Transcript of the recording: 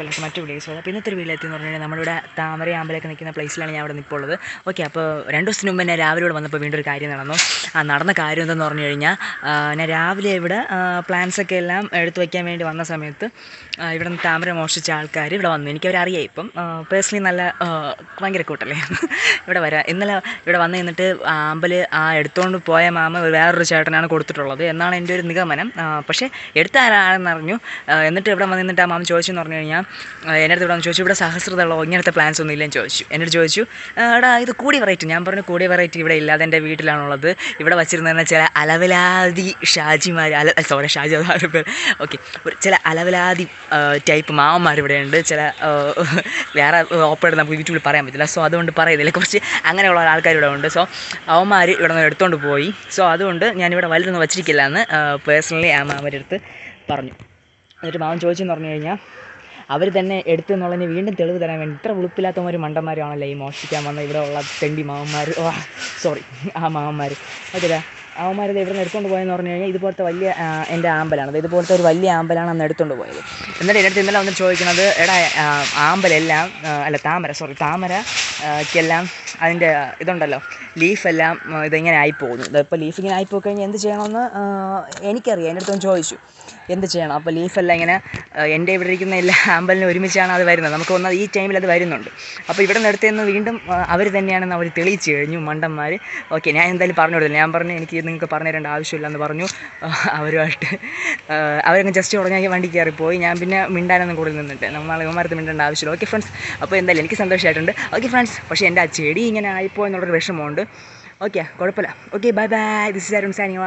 പലർക്ക് മറ്റു വീഡിയോസ് അപ്പോൾ ഇന്നത്തെ ഒരു വീട്ടിലെത്തി എന്ന് പറഞ്ഞാൽ നമ്മളിവിടെ താമര നിൽക്കുന്ന പ്ലേസിലാണ് ഞാൻ അവിടെ നിൽപ്പുള്ളത് ഓക്കെ അപ്പോൾ രണ്ട് ദിവസത്തിന് മുമ്പ് ഞാൻ രാവിലെ ഇവിടെ വന്നപ്പോൾ വീണ്ടും ഒരു കാര്യം നടന്നു. ആ നടന്ന കാര്യം എന്തെന്ന് പറഞ്ഞു കഴിഞ്ഞാൽ ഞാൻ രാവിലെ ഇവിടെ പ്ലാൻസ് ഒക്കെ എല്ലാം എടുത്തു വയ്ക്കാൻ വേണ്ടി വന്ന സമയത്ത് ഇവിടെ നിന്ന് താമര മോഷ്ടിച്ച ആൾക്കാർ ഇവിടെ വന്നു. എനിക്കവരറിയാം ഇപ്പം. പേഴ്സണലി നല്ല ഭയങ്കര കൂട്ടല്ലേ. ഇവിടെ വരാം. ഇന്നലെ ഇവിടെ വന്ന് നിന്നിട്ട് ആ അമ്പൽ ആ എടുത്തുകൊണ്ട് പോയ മാമ വേറൊരു ചേട്ടനാണ് കൊടുത്തിട്ടുള്ളത് എന്നാണ് എന്റെ ഒരു നിഗമനം. പക്ഷേ എടുത്ത ആരാണെന്ന് അറിഞ്ഞു. എന്നിട്ട് ഇവിടെ വന്ന് നിന്നിട്ട് ആ മാമ ചോദിച്ചെന്ന് പറഞ്ഞു കഴിഞ്ഞാൽ എന്റെ അടുത്ത് ഇവിടെ ചോദിച്ചു ഇവിടെ സഹസ്രതയുള്ളോ ഇങ്ങനത്തെ പ്ലാൻസ് ഒന്നും ഇല്ലെന്ന് ചോദിച്ചു. എന്നോട് ചോദിച്ചു എടാ ഇത് കൂടിയ വെറൈറ്റി ഞാൻ പറഞ്ഞു കൂടിയ വെറൈറ്റി ഇവിടെ ഇല്ലാതെ എന്റെ വീട്ടിലാണുള്ളത്. ഇവിടെ വച്ചിരുന്ന ചില അലവലാതി ഷാജിമാർ അല സോറി ഷാജി അതാണ് ഓക്കെ ചില അലവലാതി ടൈപ്പ് മാവന്മാർ ഇവിടെയുണ്ട് ചില വേറെ ഓപ്പറേറ്റ് നമുക്ക് യൂട്യൂബിൽ പറയാൻ പറ്റില്ല. സോ അതുകൊണ്ട് പറയുന്നില്ല. കുറച്ച് അങ്ങനെയുള്ള ആൾക്കാർ ഇവിടെ ഉണ്ട്. സോ അവന്മാർ ഇവിടെ നിന്ന് എടുത്തുകൊണ്ട് പോയി. സോ അതുകൊണ്ട് ഞാനിവിടെ വലുതൊന്നും വച്ചിരിക്കില്ല എന്ന് പേഴ്സണലി ആ മാമന്റെ അടുത്ത് പറഞ്ഞു. എന്നിട്ട് മാമൻ ചോദിച്ചെന്ന് പറഞ്ഞു കഴിഞ്ഞാൽ അവർ തന്നെ എടുത്തു എന്നുള്ളതിന് വീണ്ടും തെളിവ് തരാൻ വേണ്ടി ഇത്ര ഉളുപ്പില്ലാത്തവന്മാർ മണ്ടന്മാരാണല്ലോ ഈ മോഷ്ടിക്കാൻ വന്ന ഇവിടെ ഉള്ള തെണ്ടി മാമന്മാർ സോറി ആ മാമന്മാർ ഓക്കെ അവന്മാരത് ഇവിടെ നിന്ന് എടുത്തുകൊണ്ട് പോയെന്ന് പറഞ്ഞു കഴിഞ്ഞാൽ ഇതുപോലത്തെ വലിയ എന്റെ ആമ്പലാണ്. അത് ഇതുപോലത്തെ ഒരു വലിയ ആമ്പലാണ് അന്ന് എടുത്തുകൊണ്ട് പോയത്. എന്നിട്ട് എന്റെ അടുത്ത് ഇന്നലെ വന്ന് ചോദിക്കുന്നത് എടാ ആമ്പലെല്ലാം അല്ല താമര സോറി താമര ആ, ക്കെല്ലാം അതിന്റെ ഇതുണ്ടല്ലോ ലീഫെല്ലാം ഇതെങ്ങനെ ആയിപ്പോകുന്നു. ഇതിപ്പോൾ ലീഫ് ഇങ്ങനെ ആയിപ്പോയി കഴിഞ്ഞാൽ എന്ത് ചെയ്യണമെന്ന് എനിക്കറിയാം. എന്റെ അടുത്തൊന്ന് ചോദിച്ചു എന്ത് ചെയ്യണം? അപ്പോൾ ലീഫെല്ലാം ഇങ്ങനെ എന്റെ ഇവിടെ ഇരിക്കുന്ന എല്ലാ ആമ്പലിനും ഒരുമിച്ചാണ് അത് വരുന്നത്. നമുക്ക് ഒന്നത് ഈ ടൈമിൽ അത് വരുന്നുണ്ട്. അപ്പോൾ ഇവിടെ നിന്ന് വീണ്ടും അവർ തന്നെയാണെന്ന് അവർ തെളിയിച്ചു കഴിഞ്ഞു മണ്ടന്മാർ ഓക്കെ ഞാൻ എന്തായാലും പറഞ്ഞു കൊടുത്തില്ല. ഞാൻ പറഞ്ഞു എനിക്ക് നിങ്ങൾക്ക് പറഞ്ഞു തരേണ്ട ആവശ്യമില്ല എന്ന് പറഞ്ഞു. അവരുമായിട്ട്. അവരങ്ങ് ജസ്റ്റ് ഉടനെ വണ്ടി കയറിപ്പോയി. ഞാൻ പിന്നെ മിണ്ടാനൊന്നും കൂടുതൽ നിന്നിട്ട് നമ്മൾ ഇവന്മാരത്ത് മിണ്ടേണ്ട ആവശ്യമില്ല. ഓക്കെ ഫ്രണ്ട്സ് അപ്പോൾ എന്തായാലും എനിക്ക് സന്തോഷമായിട്ടുണ്ട്. ഓക്കെ ഫ്രണ്ട്സ് പക്ഷേ എന്റെ ആ ചെടി ഇങ്ങനെ ആയിപ്പോയെന്നുള്ളൊരു വിഷമമുണ്ട്. ഓക്കെ കുഴപ്പമില്ല. Okay bye bye this is Arun Sanio